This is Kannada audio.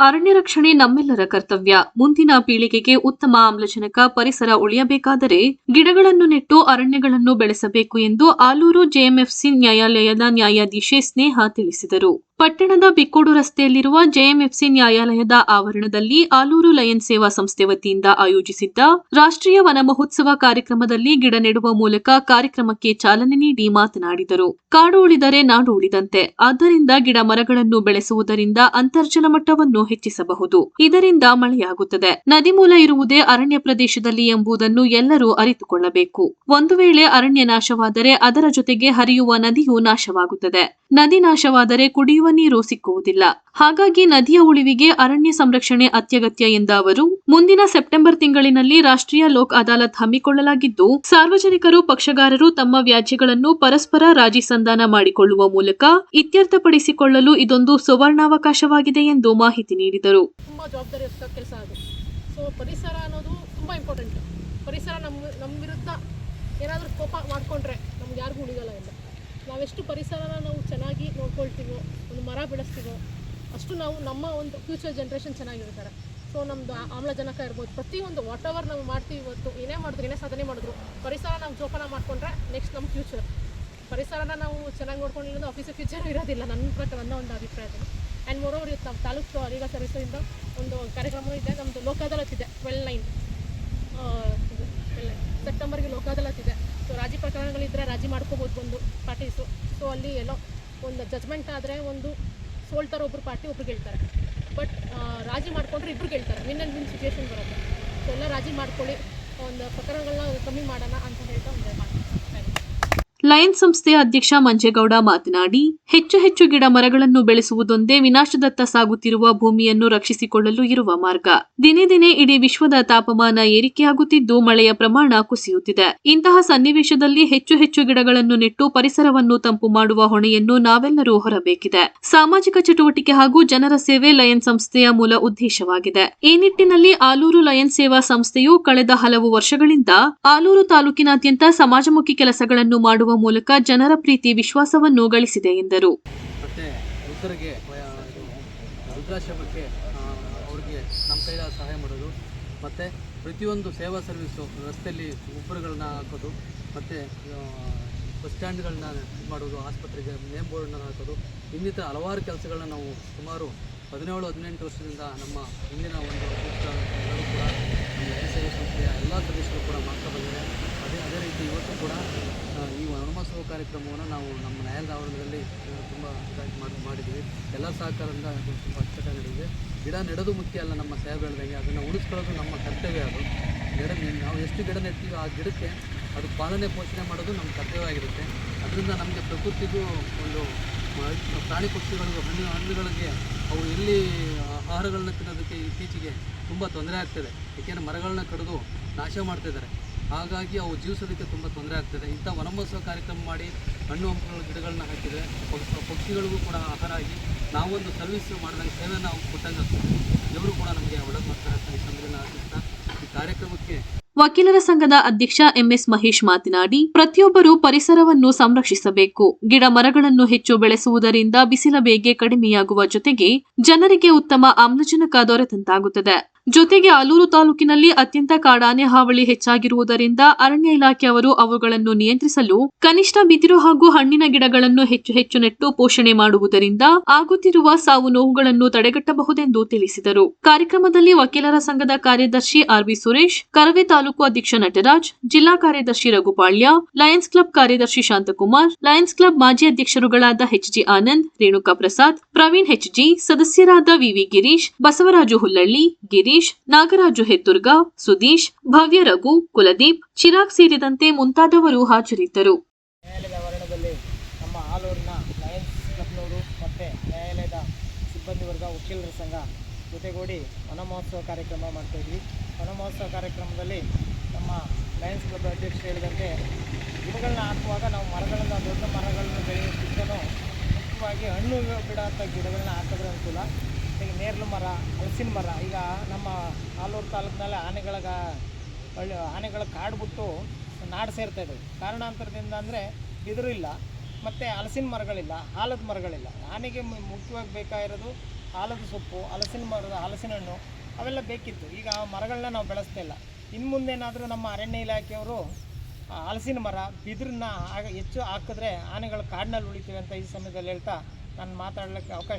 ಅರಣ್ಯ ರಕ್ಷಣೆ ನಮ್ಮೆಲ್ಲರ ಕರ್ತವ್ಯ. ಮುಂದಿನ ಪೀಳಿಗೆಗೆ ಉತ್ತಮ ಆಮ್ಲಜನಕ ಪರಿಸರ ಉಳಿಯಬೇಕಾದರೆ ಗಿಡಗಳನ್ನು ನೆಟ್ಟು ಅರಣ್ಯಗಳನ್ನು ಬೆಳೆಸಬೇಕು ಎಂದು ಆಲೂರು ಜೆಎಂಎಫ್ಸಿ ನ್ಯಾಯಾಲಯದ ನ್ಯಾಯಾಧೀಶೆ ಸ್ನೇಹ ತಿಳಿಸಿದರು. ಪಟ್ಟಣದ ಬಿಕ್ಕೋಡು ರಸ್ತೆಯಲ್ಲಿರುವ ಜೆಎಂಎಫ್ಸಿ ನ್ಯಾಯಾಲಯದ ಆವರಣದಲ್ಲಿ ಆಲೂರು ಲಯನ್ ಸೇವಾ ಸಂಸ್ಥೆ ವತಿಯಿಂದ ಆಯೋಜಿಸಿದ್ದ ರಾಷ್ಟ್ರೀಯ ವನ ಮಹೋತ್ಸವ ಕಾರ್ಯಕ್ರಮದಲ್ಲಿ ಗಿಡ ನೆಡುವ ಮೂಲಕ ಕಾರ್ಯಕ್ರಮಕ್ಕೆ ಚಾಲನೆ ನೀಡಿ ಮಾತನಾಡಿದರು. ಕಾಡು ಉಳಿದರೆ ನಾಡು ಉಳಿದಂತೆ, ಆದ್ದರಿಂದ ಗಿಡ ಮರಗಳನ್ನು ಬೆಳೆಸುವುದರಿಂದ ಅಂತರ್ಜಲ ಮಟ್ಟವನ್ನು ಹೆಚ್ಚಿಸಬಹುದು. ಇದರಿಂದ ಮಳೆಯಾಗುತ್ತದೆ. ನದಿ ಮೂಲ ಇರುವುದೇ ಅರಣ್ಯ ಪ್ರದೇಶದಲ್ಲಿ ಎಂಬುದನ್ನು ಎಲ್ಲರೂ ಅರಿತುಕೊಳ್ಳಬೇಕು. ಒಂದು ವೇಳೆ ಅರಣ್ಯ ನಾಶವಾದರೆ ಅದರ ಜೊತೆಗೆ ಹರಿಯುವ ನದಿಯೂ ನಾಶವಾಗುತ್ತದೆ. ನದಿ ನಾಶವಾದರೆ ಕುಡಿಯುವ ನೀರು ಸಿಕ್ಕುವುದಿಲ್ಲ. ಹಾಗಾಗಿ ನದಿಯ ಉಳಿವಿಗೆ ಅರಣ್ಯ ಸಂರಕ್ಷಣೆ ಅತ್ಯಗತ್ಯ ಎಂದ ಅವರು, ಮುಂದಿನ ಸೆಪ್ಟೆಂಬರ್ ತಿಂಗಳಿನಲ್ಲಿ ರಾಷ್ಟ್ರೀಯ ಲೋಕ್ ಅದಾಲತ್ ಹಮ್ಮಿಕೊಳ್ಳಲಾಗಿದ್ದು, ಸಾರ್ವಜನಿಕರು, ಪಕ್ಷಗಾರರು ತಮ್ಮ ವ್ಯಾಜ್ಯಗಳನ್ನು ಪರಸ್ಪರ ರಾಜಿ ಸಂಧಾನ ಮಾಡಿಕೊಳ್ಳುವ ಮೂಲಕ ಇತ್ಯರ್ಥಪಡಿಸಿಕೊಳ್ಳಲು ಇದೊಂದು ಸುವರ್ಣಾವಕಾಶವಾಗಿದೆ ಎಂದು ಮಾಹಿತಿ ನೀಡಿದರು. ಪರಿಸರ ಪರಿಸರ ನಮ್ಮ ನಮ್ಮ ವಿರುದ್ಧ ಏನಾದರೂ ಕೋಪ ಮಾಡಿಕೊಂಡ್ರೆ ನಮ್ಗೆ ಯಾರಿಗೂ ನಾವೆಷ್ಟು ಪರಿಸರನ ನಾವು ಚೆನ್ನಾಗಿ ನೋಡ್ಕೊಳ್ತೀವೋ, ಒಂದು ಮರ ಬೆಳೆಸ್ತೀವೋ, ಅಷ್ಟು ನಾವು ನಮ್ಮ ಒಂದು ಫ್ಯೂಚರ್ ಜನ್ರೇಷನ್ ಚೆನ್ನಾಗಿರ್ತಾರೆ. ಸೊ ನಮ್ಮದು ಆಮ್ಲಜನಕ ಇರ್ಬೋದು, ಪ್ರತಿಯೊಂದು ವಾಟ್ ಎವರ್ ನಾವು ಮಾಡ್ತೀವಿ ಇವತ್ತು, ಏನೇ ಮಾಡಿದ್ರು, ಏನೇ ಸಾಧನೆ ಮಾಡಿದ್ರು, ಪರಿಸರ ನಾವು ಜೋಪಾನ ಮಾಡಿಕೊಂಡ್ರೆ ನೆಕ್ಸ್ಟ್ ನಮ್ಮ ಫ್ಯೂಚರ್ ಪರಿಸರನ ನಾವು ಚೆನ್ನಾಗಿ ನೋಡ್ಕೊಂಡಿಲ್ಲ ಅಂದ್ರೆ ಆಫೀಸ್ ಫ್ಯೂಚರ್ ಇರೋದಿಲ್ಲ, ನನ್ನ ಪ್ರಕಾರ, ನನ್ನ ಒಂದು ಅಭಿಪ್ರಾಯದಲ್ಲಿ. ಆ್ಯಂಡ್ ಮೋರ್ ಓವರ್ ನಮ್ಮ ತಾಲೂಕು ಲೀಗಾ ಸರ್ವಿಸಿಂದ ಒಂದು ಕಾರ್ಯಕ್ರಮ ಇದೆ ನಮ್ಮದು ಲೋಕ ಅದಾಲತ್ ಇದೆ twelve nine ಸೆಪ್ಟೆಂಬರ್ಗೆ Lok Adalat so ರಾಜಿ ಪ್ರಕರಣಗಳಿದ್ದರೆ ರಾಜಿ ಮಾಡ್ಕೋಬೋದು ಒಂದು ಪಾರ್ಟೀಸು ಸೊ ಅಲ್ಲಿ ಎಲ್ಲೋ ಒಂದು ಜಜ್ಮೆಂಟ್ ಆದರೆ ಒಂದು ಸೋಲ್ತಾರೆ ಒಬ್ರು ಪಾರ್ಟಿ ಒಬ್ರು ಗೆಲ್ತಾರೆ. ಬಟ್ ರಾಜಿ ಮಾಡಿಕೊಂಡ್ರೆ ಇಬ್ರು ಗೆಲ್ತಾರೆ. ವಿನ್ ಆ್ಯಂಡ್ ವಿನ್ ಸಿಚುವೇಶನ್ ಬರುತ್ತೆ. ಸೊ ಎಲ್ಲ ರಾಜಿ ಮಾಡ್ಕೊಳ್ಳಿ. ಒಂದು ಪ್ರಕರಣಗಳನ್ನ ಕಮ್ಮಿ ಮಾಡೋಣ ಅಂತ ಹೇಳ್ತಾ ಒಂದು you. ಲಯನ್ ಸಂಸ್ಥೆಯ ಅಧ್ಯಕ್ಷ ಮಂಜೇಗೌಡ ಮಾತನಾಡಿ, ಹೆಚ್ಚು ಹೆಚ್ಚು ಗಿಡ ಮರಗಳನ್ನು ಬೆಳೆಸುವುದೊಂದೇ ವಿನಾಶದತ್ತ ಸಾಗುತ್ತಿರುವ ಭೂಮಿಯನ್ನು ರಕ್ಷಿಸಿಕೊಳ್ಳಲು ಇರುವ ಮಾರ್ಗ. ದಿನೇ ದಿನೇ ಇಡೀ ವಿಶ್ವದ ತಾಪಮಾನ ಏರಿಕೆಯಾಗುತ್ತಿದ್ದು, ಮಳೆಯ ಪ್ರಮಾಣ ಕುಸಿಯುತ್ತಿದೆ. ಇಂತಹ ಸನ್ನಿವೇಶದಲ್ಲಿ ಹೆಚ್ಚು ಹೆಚ್ಚು ಗಿಡಗಳನ್ನು ನೆಟ್ಟು ಪರಿಸರವನ್ನು ತಂಪು ಮಾಡುವ ಹೊಣೆಯನ್ನು ನಾವೆಲ್ಲರೂ ಹೊರಬೇಕಿದೆ. ಸಾಮಾಜಿಕ ಚಟುವಟಿಕೆ ಹಾಗೂ ಜನರ ಸೇವೆ ಲಯನ್ ಸಂಸ್ಥೆಯ ಮೂಲ ಉದ್ದೇಶವಾಗಿದೆ. ಈ ನಿಟ್ಟಿನಲ್ಲಿ ಆಲೂರು ಲಯನ್ ಸೇವಾ ಸಂಸ್ಥೆಯು ಕಳೆದ ಹಲವು ವರ್ಷಗಳಿಂದ ಆಲೂರು ತಾಲೂಕಿನಾದ್ಯಂತ ಸಮಾಜಮುಖಿ ಕೆಲಸಗಳನ್ನು ಮಾಡುವ ಮೂಲಕ ಜನರ ಪ್ರೀತಿ, ವಿಶ್ವಾಸವನ್ನು ಗಳಿಸಿದೆ ಎಂದರು. ವೃದ್ಧಾಶ್ರಮಕ್ಕೆ ಅವ್ರಿಗೆ ನಮ್ಮ ಕೈಲ ಸಹಾಯ ಮಾಡೋದು. ಮತ್ತು ಪ್ರತಿಯೊಂದು ಸೇವಾ ಸರ್ವಿಸು, ರಸ್ತೆಯಲ್ಲಿ ಉಬ್ಬರುಗಳನ್ನ ಹಾಕೋದು, ಮತ್ತು ಬಸ್ ಸ್ಟ್ಯಾಂಡ್ಗಳನ್ನ ಇದು ಮಾಡೋದು, ಆಸ್ಪತ್ರೆಗೆ ನೇಮ್ ಬೋರ್ಡ್ನ ಹಾಕೋದು. ಇನ್ನಿತರ ಹಲವಾರು ಕೆಲಸಗಳನ್ನ ನಾವು ಸುಮಾರು ಹದಿನೇಳು, ಹದಿನೆಂಟು ವರ್ಷದಿಂದ ನಮ್ಮ ಹಿಂದಿನ ಒಂದು ಅಧ್ಯಕ್ಷರು ಕೂಡ ನಮ್ಮ ಜನ ಸೇವಾ ಸಂಸ್ಥೆಯ ಎಲ್ಲ ಸದಸ್ಯರು ಕೂಡ ಮಾಡ್ತಾ ಬಂದಿದ್ದಾರೆ ಅದೇ ಅದೇ ರೀತಿ ಇವತ್ತು ಕೂಡ ಆ, ಈ ವನಮಹೋತ್ಸವ ಕಾರ್ಯಕ್ರಮವನ್ನು ನಾವು ನಮ್ಮ ನ್ಯಾಯಾಲಯದ ಆವರಣದಲ್ಲಿ ತುಂಬ ಮಾಡಿ, ಮಾಡಿದ್ದೀವಿ. ಎಲ್ಲ ಸಹಕಾರದಿಂದ ಅದು ತುಂಬ ಅಚ್ಚುಕಟ್ಟಾಗಿ ನಡೆದಿದೆ. ಗಿಡ ನೆಡೋದು ಮುಖ್ಯ ಅಲ್ಲ ನಮ್ಮ ಸಾಹೇಬ್ ಹೇಳ್ದಂಗೆ. ಅದನ್ನು ಉಳಿಸ್ಕೊಳ್ಳೋದು ನಮ್ಮ ಕರ್ತವ್ಯ ಅದು. ಗಿಡ ನಾವು ಎಷ್ಟು ಗಿಡ ನೆಡ್ತೀವೋ ಆ ಗಿಡಕ್ಕೆ ಅದು ಪಾಲನೆ, ಪೋಷಣೆ ಮಾಡೋದು ನಮ್ಮ ಕರ್ತವ್ಯ ಆಗಿರುತ್ತೆ. ಅದರಿಂದ ನಮಗೆ ಪ್ರಕೃತಿಗೂ ಒಂದು ಪ್ರಾಣಿ ಪಕ್ಷಿಗಳಿಗೂ, ಹಣ್ಣು, ಹಣ್ಣುಗಳಿಗೆ ಅವು ಎಲ್ಲಿ ಆಹಾರಗಳನ್ನ ತಿನ್ನೋದಕ್ಕೆ ಇತ್ತೀಚೆಗೆ ತುಂಬ ತೊಂದರೆ ಆಗ್ತದೆ. ಏಕೆಂದರೆ ಮರಗಳನ್ನ ಕಡಿದು ನಾಶ ಮಾಡ್ತಿದ್ದಾರೆ ಹಾಗಾಗಿ ಅವು ಜೀವಿಸೋದಕ್ಕೆ ತುಂಬ ತೊಂದರೆ ಆಗ್ತದೆ. ಇಂಥ ವನಮಹೋತ್ಸವ ಕಾರ್ಯಕ್ರಮ ಮಾಡಿ ಹಣ್ಣು ಹಂಪಲು ಗಿಡಗಳನ್ನ ಹಾಕಿದರೆ ಪಕ್ಷಿಗಳಿಗೂ ಕೂಡ ಆಹಾರ ಆಗಿ ನಾವೊಂದು ಸರ್ವಿಸ್ ಮಾಡಿದಂಗೆ ಸೇವೆ ನಾವು ಕೊಟ್ಟಂಗೆ ಆಗ್ತದೆ. ಇವರು ಕೂಡ ನಮಗೆ ಒಳ್ಳೆ ಮಾಡ್ತಾರೆ ಅಂತ ಈ ಸಂದರ್ಭ ಈ ಕಾರ್ಯಕ್ರಮಕ್ಕೆ ವಕೀಲರ ಸಂಘದ ಅಧ್ಯಕ್ಷ ಎಂಎಸ್ ಮಹೇಶ್ ಮಾತನಾಡಿ, ಪ್ರತಿಯೊಬ್ಬರೂ ಪರಿಸರವನ್ನು ಸಂರಕ್ಷಿಸಬೇಕು. ಗಿಡ ಮರಗಳನ್ನು ಹೆಚ್ಚು ಬೆಳೆಸುವುದರಿಂದ ಬಿಸಿಲ ಬೇಗೆ ಕಡಿಮೆಯಾಗುವ ಜೊತೆಗೆ ಜನರಿಗೆ ಉತ್ತಮ ಆಮ್ಲಜನಕ ದೊರೆತಂತಾಗುತ್ತದೆ. ಜೊತೆಗೆ ಆಲೂರು ತಾಲೂಕಿನಲ್ಲಿ ಅತ್ಯಂತ ಕಾಡಾನೆ ಹಾವಳಿ ಹೆಚ್ಚಾಗಿರುವುದರಿಂದ ಅರಣ್ಯ ಇಲಾಖೆಯವರು ಅವುಗಳನ್ನು ನಿಯಂತ್ರಿಸಲು ಕನಿಷ್ಠ ಬಿದಿರು ಹಾಗೂ ಹಣ್ಣಿನ ಗಿಡಗಳನ್ನು ಹೆಚ್ಚು ಹೆಚ್ಚು ನೆಟ್ಟು ಪೋಷಣೆ ಮಾಡುವುದರಿಂದ ಆಗುತ್ತಿರುವ ಸಾವು ನೋವುಗಳನ್ನು ತಡೆಗಟ್ಟಬಹುದೆಂದು ತಿಳಿಸಿದರು. ಕಾರ್ಯಕ್ರಮದಲ್ಲಿ ವಕೀಲರ ಸಂಘದ ಕಾರ್ಯದರ್ಶಿ ಆರ್ವಿ ಸುರೇಶ್, ಕರವೇ ತಾಲೂಕು ಅಧ್ಯಕ್ಷ ನಟರಾಜ್, ಜಿಲ್ಲಾ ಕಾರ್ಯದರ್ಶಿ ರಘುಪಾಳ್ಯ, ಲಯನ್ಸ್ ಕ್ಲಬ್ ಕಾರ್ಯದರ್ಶಿ ಶಾಂತಕುಮಾರ್, ಲಯನ್ಸ್ ಕ್ಲಬ್ ಮಾಜಿ ಅಧ್ಯಕ್ಷರುಗಳಾದ H G Anand, Renuka Prasad, Praveen H G ಸದಸ್ಯರಾದ ವಿವಿ ಗಿರೀಶ್, ಬಸವರಾಜು ಹುಲ್ಲಳ್ಳಿ, ಗಿರೀಶ್ ನಾಗರಾಜು ಹೆತ್ತುರ್ಗ ಸುದೀಶ್, ಭವ್ಯ ರಘು, ಕುಲದೀಪ್ ಚಿರಾಗ್ ಸೇರಿದಂತೆ ಮುಂತಾದವರು ಹಾಜರಿದ್ದರು. ನ್ಯಾಯಾಲಯದ ಆವರಣದಲ್ಲಿ ನಮ್ಮ ಆಲೂರಿನ ಲಯನ್ಸ್ ಕ್ಲಬ್ನವರು ಮತ್ತು ನ್ಯಾಯಾಲಯದ ಸಿಬ್ಬಂದಿ ವರ್ಗ ವಕೀಲರ ಸಂಘ ಜೊತೆಗೂಡಿ ವನಮಹೋತ್ಸವ ಕಾರ್ಯಕ್ರಮ ಮಾಡ್ತಾಯಿದ್ವಿ ವನ ಮಹೋತ್ಸವ ಕಾರ್ಯಕ್ರಮದಲ್ಲಿ ನಮ್ಮ ಲಯನ್ಸ್ ಕ್ಲಬ್ ಅಧ್ಯಕ್ಷರು ಹೇಳಿದಂತೆ ಗಿಡಗಳನ್ನ ಹಾಕುವಾಗ ನಾವು ಮರಗಳನ್ನು, ದೊಡ್ಡ ಮರಗಳನ್ನು ಬೆಳೆಯೋದಕ್ಕಿಂತಲೂ ಮುಖ್ಯವಾಗಿ ಹಣ್ಣು ಬಿಡೋಂಥ ಗಿಡಗಳನ್ನ ಹಾಕಿದ್ರೆ ಅನುಕೂಲ. ನೇರಳು ಮರ, ಹಲಸಿನ ಮರ, ಈಗ ನಮ್ಮ ಆಲೂರು ತಾಲೂಕಿನಲ್ಲಿ ಆನೆಗಳ ಆನೆಗಳ ಕಾಡು ಬಿಟ್ಟು ನಾಡು ಸೇರ್ತಾ ಇದ್ದಾವೆ ಕಾರಣಾಂತರದಿಂದ ಅಂದರೆ ಬಿದಿರು ಇಲ್ಲ, ಮತ್ತು ಹಲಸಿನ ಮರಗಳಿಲ್ಲ ಆಲದ ಮರಗಳಿಲ್ಲ. ಆನೆಗೆ ಮುಖ್ಯವಾಗಿ ಬೇಕಾಗಿರೋದು ಆಲದ ಸೊಪ್ಪು, ಹಲಸಿನ ಮರದ ಹಲಸಿನ ಹಣ್ಣು, ಅವೆಲ್ಲ ಬೇಕಿತ್ತು. ಈಗ ಆ ಮರಗಳನ್ನ ನಾವು ಬೆಳೆಸ್ತಾ ಇಲ್ಲ. ಇನ್ನು ಮುಂದೇನಾದರೂ ನಮ್ಮ ಅರಣ್ಯ ಇಲಾಖೆಯವರು ಹಲಸಿನ ಮರ, ಬಿದಿರನ್ನ ಹೆಚ್ಚು ಹಾಕಿದ್ರೆ ಆನೆಗಳು ಕಾಡಿನಲ್ಲಿ ಉಳಿತೀವಿ ಅಂತ ಈ ಸಮಯದಲ್ಲಿ ಹೇಳ್ತಾ ನಾನು ಮಾತಾಡಲಿಕ್ಕೆ ಅವಕಾಶ